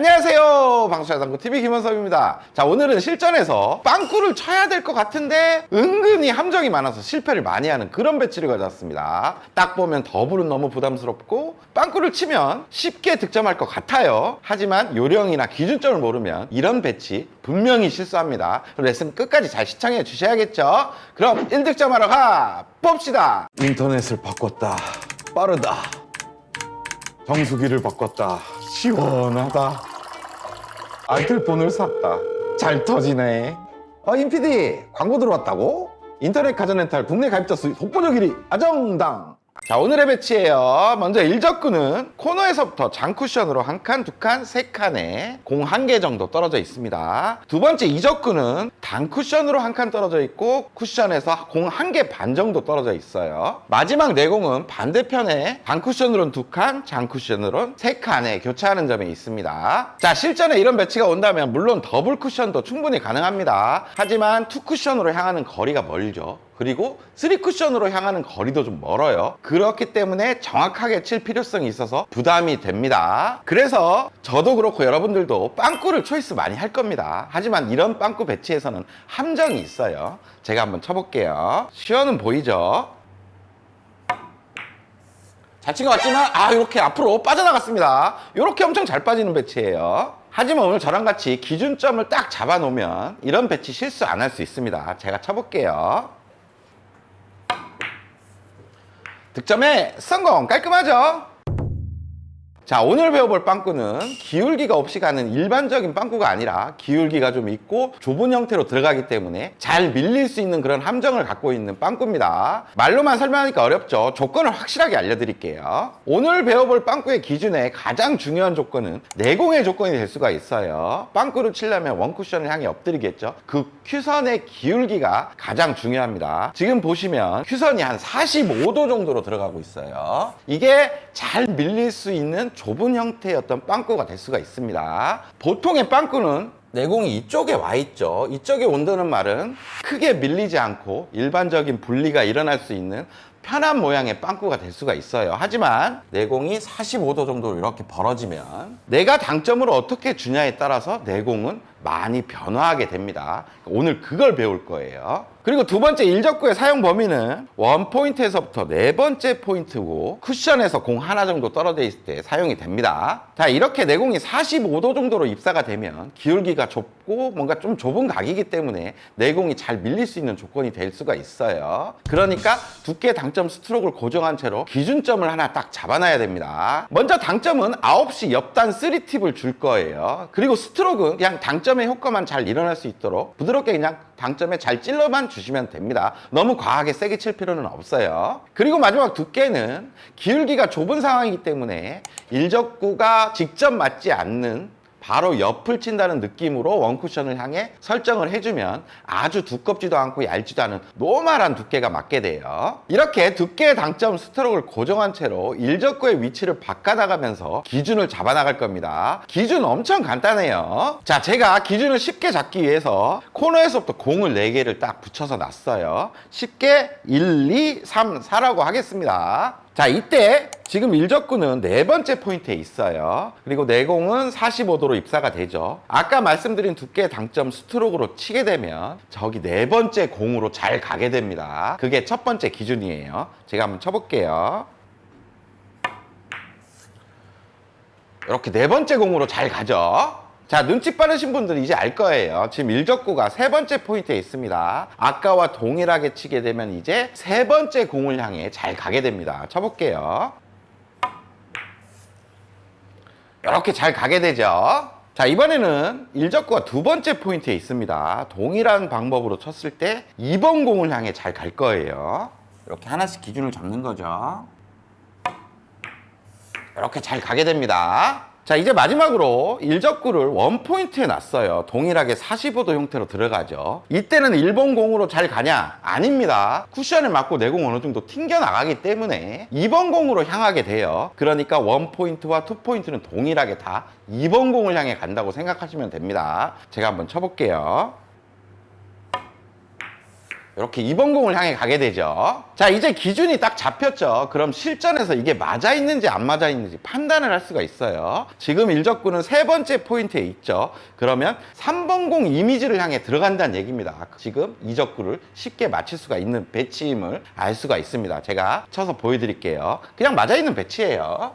안녕하세요. 방수자당구 TV 김원섭입니다. 자, 오늘은 실전에서 빵꾸를 쳐야 될 것 같은데 은근히 함정이 많아서 실패를 많이 하는 그런 배치를 가져왔습니다. 딱 보면 더블은 너무 부담스럽고 빵꾸를 치면 쉽게 득점할 것 같아요. 하지만 요령이나 기준점을 모르면 이런 배치 분명히 실수합니다. 레슨 끝까지 잘 시청해 주셔야겠죠? 그럼 1득점하러 가 봅시다. 인터넷을 바꿨다. 빠르다. 정수기를 바꿨다. 시원하다. 안틀폰을 샀다. 잘 터지네. 어, 임PD, 광고 들어왔다고? 인터넷 가전렌탈 국내 가입자 수 독보적 1위 아정당. 자, 오늘의 배치예요. 먼저 일적구는 코너에서부터 장쿠션으로 한 칸, 두 칸, 세 칸에 공 한 개 정도 떨어져 있습니다. 두 번째 이적구는 단쿠션으로 한 칸 떨어져 있고 쿠션에서 공 한 개 반 정도 떨어져 있어요. 마지막 네 공은 반대편에 단쿠션으로는 두 칸, 장쿠션으로는 세 칸에 교차하는 점이 있습니다. 자, 실전에 이런 배치가 온다면 물론 더블 쿠션도 충분히 가능합니다. 하지만 투 쿠션으로 향하는 거리가 멀죠. 그리고 3쿠션으로 향하는 거리도 좀 멀어요. 그렇기 때문에 정확하게 칠 필요성이 있어서 부담이 됩니다. 그래서 저도 그렇고 여러분들도 빵꾸를 초이스 많이 할 겁니다. 하지만 이런 빵꾸 배치에서는 함정이 있어요. 제가 한번 쳐볼게요. 시연은 보이죠? 잘 친 것 같지만 아 이렇게 앞으로 빠져나갔습니다. 이렇게 엄청 잘 빠지는 배치예요. 하지만 오늘 저랑 같이 기준점을 딱 잡아놓으면 이런 배치 실수 안 할 수 있습니다. 제가 쳐볼게요. 득점에 성공 깔끔하죠? 자 오늘 배워볼 빵꾸는 기울기가 없이 가는 일반적인 빵꾸가 아니라 기울기가 좀 있고 좁은 형태로 들어가기 때문에 잘 밀릴 수 있는 그런 함정을 갖고 있는 빵꾸입니다. 말로만 설명하니까 어렵죠. 조건을 확실하게 알려드릴게요. 오늘 배워볼 빵꾸의 기준에 가장 중요한 조건은 내공의 조건이 될 수가 있어요. 빵꾸를 치려면 원쿠션을 향해 엎드리겠죠. 그 큐선의 기울기가 가장 중요합니다. 지금 보시면 큐선이 한 45도 정도로 들어가고 있어요. 이게 잘 밀릴 수 있는 좁은 형태의 어떤 빵꾸가 될 수가 있습니다. 보통의 빵꾸는 내공이 이쪽에 와 있죠. 이쪽에 온다는 말은 크게 밀리지 않고 일반적인 분리가 일어날 수 있는 편한 모양의 빵꾸가 될 수가 있어요. 하지만 내공이 45도 정도로 이렇게 벌어지면 내가 당점을 어떻게 주냐에 따라서 내공은 많이 변화하게 됩니다. 오늘 그걸 배울 거예요. 그리고 두 번째 일적구의 사용 범위는 원 포인트에서부터 네 번째 포인트고 쿠션에서 공 하나 정도 떨어져 있을 때 사용이 됩니다. 자, 이렇게 내공이 45도 정도로 입사가 되면 기울기가 좁고 뭔가 좀 좁은 각이기 때문에 내공이 잘 밀릴 수 있는 조건이 될 수가 있어요. 그러니까 두께 당점 스트로크를 고정한 채로 기준점을 하나 딱 잡아놔야 됩니다. 먼저 당점은 9시 옆단 3팁을 줄 거예요. 그리고 스트로크는 그냥 당점 의 효과만 잘 일어날 수 있도록 부드럽게 그냥 당점에 잘 찔러만 주시면 됩니다. 너무 과하게 세게 칠 필요는 없어요. 그리고 마지막 두께는 기울기가 좁은 상황이기 때문에 일적구가 직접 맞지 않는 바로 옆을 친다는 느낌으로 원쿠션을 향해 설정을 해주면 아주 두껍지도 않고 얇지도 않은 노멀한 두께가 맞게 돼요. 이렇게 두께의 당점 스트로크를 고정한 채로 일적구의 위치를 바꿔나가면서 기준을 잡아나갈 겁니다. 기준 엄청 간단해요. 자, 제가 기준을 쉽게 잡기 위해서 코너에서부터 공을 4개를 딱 붙여서 놨어요. 쉽게 1, 2, 3, 4라고 하겠습니다. 자, 이때 지금 일적구는 네 번째 포인트에 있어요. 그리고 내공은 45도로 입사가 되죠. 아까 말씀드린 두께 당점 스트로크로 치게 되면 저기 네 번째 공으로 잘 가게 됩니다. 그게 첫 번째 기준이에요. 제가 한번 쳐볼게요. 이렇게 네 번째 공으로 잘 가죠. 자, 눈치 빠르신 분들은 이제 알 거예요. 지금 일적구가 세 번째 포인트에 있습니다. 아까와 동일하게 치게 되면 이제 세 번째 공을 향해 잘 가게 됩니다. 쳐볼게요. 이렇게 잘 가게 되죠. 자, 이번에는 일적구가 두 번째 포인트에 있습니다. 동일한 방법으로 쳤을 때 2번 공을 향해 잘 갈 거예요. 이렇게 하나씩 기준을 잡는 거죠. 이렇게 잘 가게 됩니다. 자, 이제 마지막으로 일적구를 원포인트에 놨어요. 동일하게 45도 형태로 들어가죠. 이때는 1번 공으로 잘 가냐? 아닙니다. 쿠션을 맞고 내공 어느 정도 튕겨 나가기 때문에 2번 공으로 향하게 돼요. 그러니까 원포인트와 투포인트는 동일하게 다 2번 공을 향해 간다고 생각하시면 됩니다. 제가 한번 쳐볼게요. 이렇게 2번 공을 향해 가게 되죠. 자, 이제 기준이 딱 잡혔죠. 그럼 실전에서 이게 맞아 있는지 안 맞아 있는지 판단을 할 수가 있어요. 지금 일적구는 세 번째 포인트에 있죠. 그러면 3번 공 이미지를 향해 들어간다는 얘기입니다. 지금 이적구를 쉽게 맞힐 수가 있는 배치임을 알 수가 있습니다. 제가 쳐서 보여드릴게요. 그냥 맞아 있는 배치예요.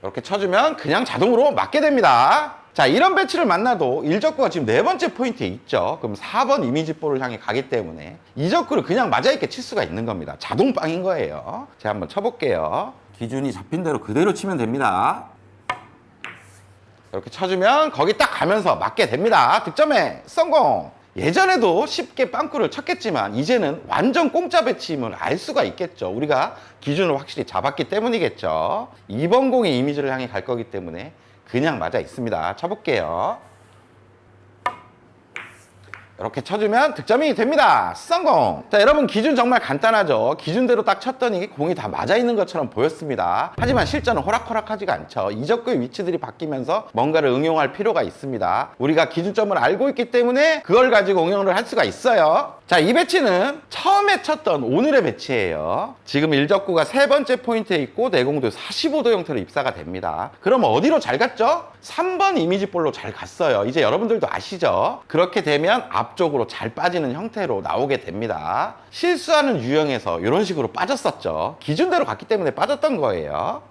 이렇게 쳐주면 그냥 자동으로 맞게 됩니다. 자, 이런 배치를 만나도 일적구가 지금 네 번째 포인트에 있죠. 그럼 4번 이미지 볼을 향해 가기 때문에 이적구를 그냥 맞아있게 칠 수가 있는 겁니다. 자동빵인 거예요. 제가 한번 쳐볼게요. 기준이 잡힌 대로 그대로 치면 됩니다. 이렇게 쳐주면 거기 딱 가면서 맞게 됩니다. 득점에 성공! 예전에도 쉽게 빵꾸를 쳤겠지만 이제는 완전 공짜 배치임을 알 수가 있겠죠. 우리가 기준을 확실히 잡았기 때문이겠죠. 2번 공의 이미지를 향해 갈 거기 때문에 그냥 맞아 있습니다. 쳐볼게요. 이렇게 쳐주면 득점이 됩니다. 성공! 자, 여러분 기준 정말 간단하죠? 기준대로 딱 쳤더니 공이 다 맞아 있는 것처럼 보였습니다. 하지만 실전은 호락호락하지가 않죠. 이적구의 위치들이 바뀌면서 뭔가를 응용할 필요가 있습니다. 우리가 기준점을 알고 있기 때문에 그걸 가지고 응용을 할 수가 있어요. 자, 이 배치는 처음에 쳤던 오늘의 배치예요. 지금 일적구가 세 번째 포인트에 있고 내공도 45도 형태로 입사가 됩니다. 그럼 어디로 잘 갔죠? 3번 이미지 볼로 잘 갔어요. 이제 여러분들도 아시죠? 그렇게 되면 앞쪽으로 잘 빠지는 형태로 나오게 됩니다. 실수하는 유형에서 이런 식으로 빠졌었죠. 기준대로 갔기 때문에 빠졌던 거예요.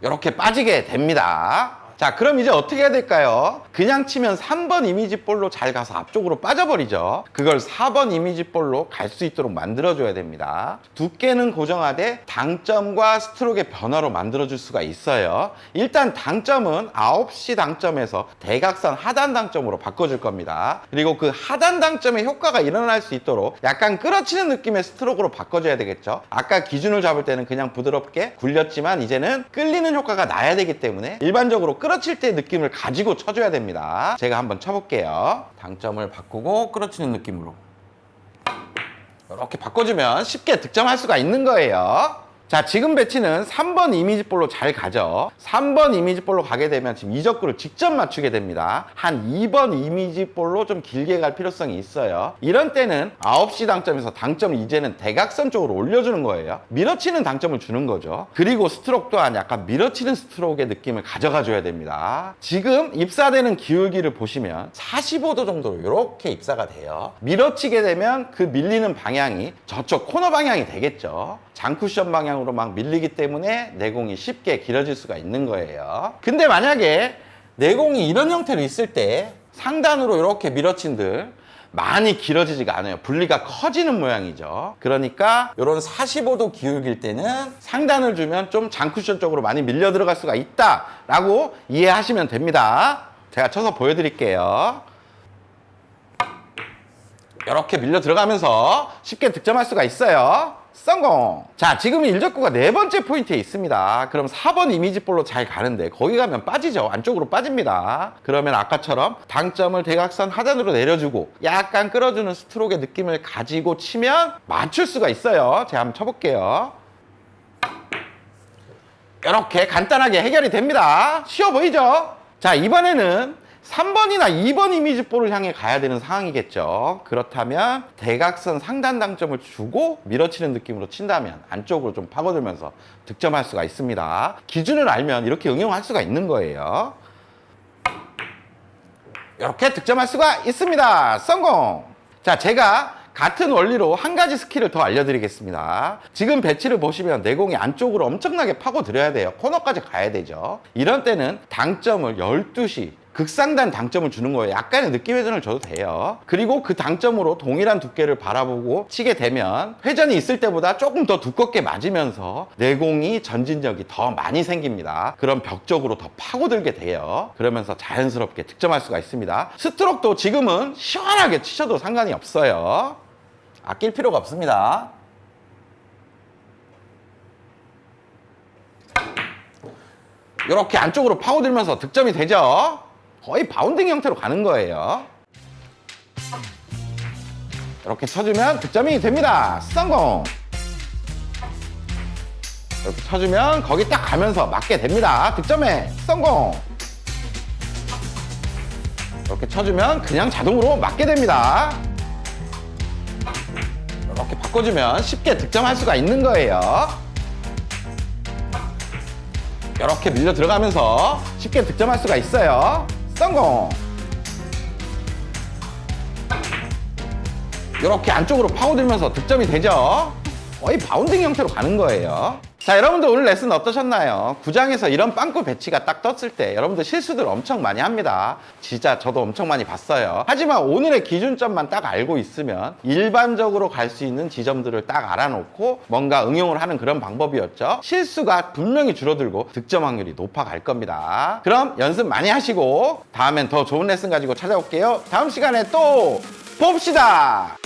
이렇게 빠지게 됩니다. 자, 그럼 이제 어떻게 해야 될까요? 그냥 치면 3번 이미지 볼로 잘 가서 앞쪽으로 빠져버리죠. 그걸 4번 이미지 볼로 갈 수 있도록 만들어줘야 됩니다. 두께는 고정하되 당점과 스트로크의 변화로 만들어줄 수가 있어요. 일단 당점은 9시 당점에서 대각선 하단 당점으로 바꿔줄 겁니다. 그리고 그 하단 당점의 효과가 일어날 수 있도록 약간 끌어치는 느낌의 스트로크로 바꿔줘야 되겠죠. 아까 기준을 잡을 때는 그냥 부드럽게 굴렸지만 이제는 끌리는 효과가 나야 되기 때문에 일반적으로 끌어칠 때 느낌을 가지고 쳐줘야 됩니다. 제가 한번 쳐볼게요. 당점을 바꾸고 끌어치는 느낌으로. 이렇게 바꿔주면 쉽게 득점할 수가 있는 거예요. 자, 지금 배치는 3번 이미지 볼로 잘 가죠. 3번 이미지 볼로 가게 되면 지금 이적구를 직접 맞추게 됩니다. 한 2번 이미지 볼로 좀 길게 갈 필요성이 있어요. 이런 때는 9시 당점에서 당점을 이제는 대각선 쪽으로 올려주는 거예요. 밀어치는 당점을 주는 거죠. 그리고 스트로크 또한 약간 밀어치는 스트로크의 느낌을 가져가 줘야 됩니다. 지금 입사되는 기울기를 보시면 45도 정도로 이렇게 입사가 돼요. 밀어치게 되면 그 밀리는 방향이 저쪽 코너 방향이 되겠죠. 장쿠션 방향 으로 막 밀리기 때문에 내공이 쉽게 길어질 수가 있는 거예요. 근데 만약에 내공이 이런 형태로 있을 때 상단으로 이렇게 밀어친들 많이 길어지지가 않아요. 분리가 커지는 모양이죠. 그러니까 이런 45도 기울기일 때는 상단을 주면 좀 장쿠션 쪽으로 많이 밀려 들어갈 수가 있다라고 이해하시면 됩니다. 제가 쳐서 보여드릴게요. 이렇게 밀려 들어가면서 쉽게 득점할 수가 있어요. 성공! 자, 지금 일적구가 네 번째 포인트에 있습니다. 그럼 4번 이미지 볼로 잘 가는데 거기 가면 빠지죠. 안쪽으로 빠집니다. 그러면 아까처럼 당점을 대각선 하단으로 내려주고 약간 끌어주는 스트로크의 느낌을 가지고 치면 맞출 수가 있어요. 제가 한번 쳐볼게요. 이렇게 간단하게 해결이 됩니다. 쉬워 보이죠? 자, 이번에는 3번이나 2번 이미지 볼을 향해 가야 되는 상황이겠죠. 그렇다면 대각선 상단 당점을 주고 밀어치는 느낌으로 친다면 안쪽으로 좀 파고들면서 득점할 수가 있습니다. 기준을 알면 이렇게 응용할 수가 있는 거예요. 이렇게 득점할 수가 있습니다. 성공! 자, 제가 같은 원리로 한 가지 스킬을 더 알려드리겠습니다. 지금 배치를 보시면 내공이 안쪽으로 엄청나게 파고들여야 돼요. 코너까지 가야 되죠. 이런 때는 당점을 12시, 극상단 당점을 주는 거예요. 약간의 느낌 회전을 줘도 돼요. 그리고 그 당점으로 동일한 두께를 바라보고 치게 되면 회전이 있을 때보다 조금 더 두껍게 맞으면서 내공이 전진력이 더 많이 생깁니다. 그럼 벽 쪽으로 더 파고들게 돼요. 그러면서 자연스럽게 득점할 수가 있습니다. 스트로크도 지금은 시원하게 치셔도 상관이 없어요. 아낄 필요가 없습니다. 이렇게 안쪽으로 파고들면서 득점이 되죠. 거의 바운딩 형태로 가는 거예요. 이렇게 쳐주면 득점이 됩니다. 성공! 이렇게 쳐주면 거기 딱 가면서 맞게 됩니다. 득점에 성공! 이렇게 쳐주면 그냥 자동으로 맞게 됩니다. 이렇게 바꿔주면 쉽게 득점할 수가 있는 거예요. 이렇게 밀려 들어가면서 쉽게 득점할 수가 있어요. 성공! 이렇게 안쪽으로 파고들면서 득점이 되죠. 거의 바운딩 형태로 가는 거예요. 자, 여러분들 오늘 레슨 어떠셨나요? 구장에서 이런 빵꾸 배치가 딱 떴을 때 여러분들 실수들 엄청 많이 합니다. 진짜 저도 엄청 많이 봤어요. 하지만 오늘의 기준점만 딱 알고 있으면 일반적으로 갈 수 있는 지점들을 딱 알아놓고 뭔가 응용을 하는 그런 방법이었죠. 실수가 분명히 줄어들고 득점 확률이 높아갈 겁니다. 그럼 연습 많이 하시고 다음엔 더 좋은 레슨 가지고 찾아올게요. 다음 시간에 또 봅시다!